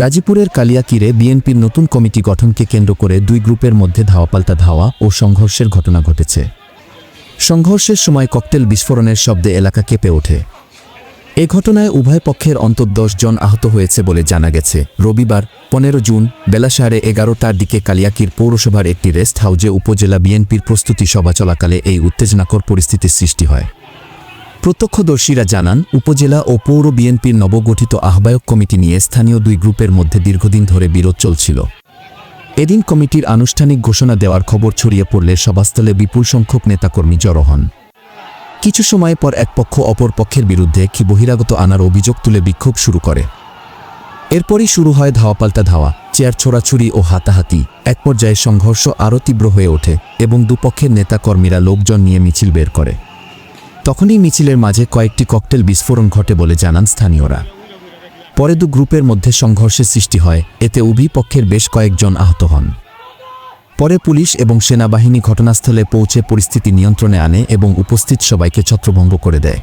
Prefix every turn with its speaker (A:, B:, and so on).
A: গাজীপুরের কালিয়াকিরে বিএনপির নতুন কমিটি গঠনকে কেন্দ্র করে দুই গ্রুপের মধ্যে ধাওয়াপাল্টা ধাওয়া ও সংঘর্ষের ঘটনা ঘটেছে। সংঘর্ষের সময় ককটেল বিস্ফোরণের শব্দে এলাকা কেঁপে ওঠে। এ ঘটনায় উভয় পক্ষের অন্তত দশ জন আহত হয়েছে বলে জানা গেছে। রবিবার, পনেরো জুন, বেলা সাড়ে এগারোটার দিকে কালিয়াকির পৌরসভার একটি রেস্ট হাউজে উপজেলা বিএনপির প্রস্তুতি সভা চলাকালে এই উত্তেজনাকর পরিস্থিতির সৃষ্টি হয়। প্রত্যক্ষদর্শীরা জানান, উপজেলা ও পৌর বিএনপির নবগঠিত আহ্বায়ক কমিটি নিয়ে স্থানীয় দুই গ্রুপের মধ্যে দীর্ঘদিন ধরে বিরোধ চলছিল। এদিন কমিটির আনুষ্ঠানিক ঘোষণা দেওয়ার খবর ছড়িয়ে পড়লে সভাস্থলে বিপুল সংখ্যক নেতাকর্মী জড়ো হন। কিছু সময় পর এক পক্ষ অপর পক্ষের বিরুদ্ধে কি বহিরাগত আনার অভিযোগ তুলে বিক্ষোভ শুরু করে। এরপরই শুরু হয় ধাওয়াপাল্টা ধাওয়া, চেয়ার ছোড়াছুরি ও হাতাহাতি। এক পর্যায়ে সংঘর্ষ আরও তীব্র হয়ে ওঠে এবং দুপক্ষের নেতাকর্মীরা লোকজন নিয়ে মিছিল বের করে। তখনই মিছিলের মাঝে কয়েকটি ককটেল বিস্ফোরণ ঘটে বলে জানান স্থানীয়রা। পরে দু গ্রুপের মধ্যে সংঘর্ষের সৃষ্টি হয়, এতে উভয় পক্ষের বেশ কয়েকজন আহত হন। পরে পুলিশ এবং সেনাবাহিনী ঘটনাস্থলে পৌঁছে পরিস্থিতি নিয়ন্ত্রণে আনে এবং উপস্থিত সবাইকে ছত্রভঙ্গ করে দেয়।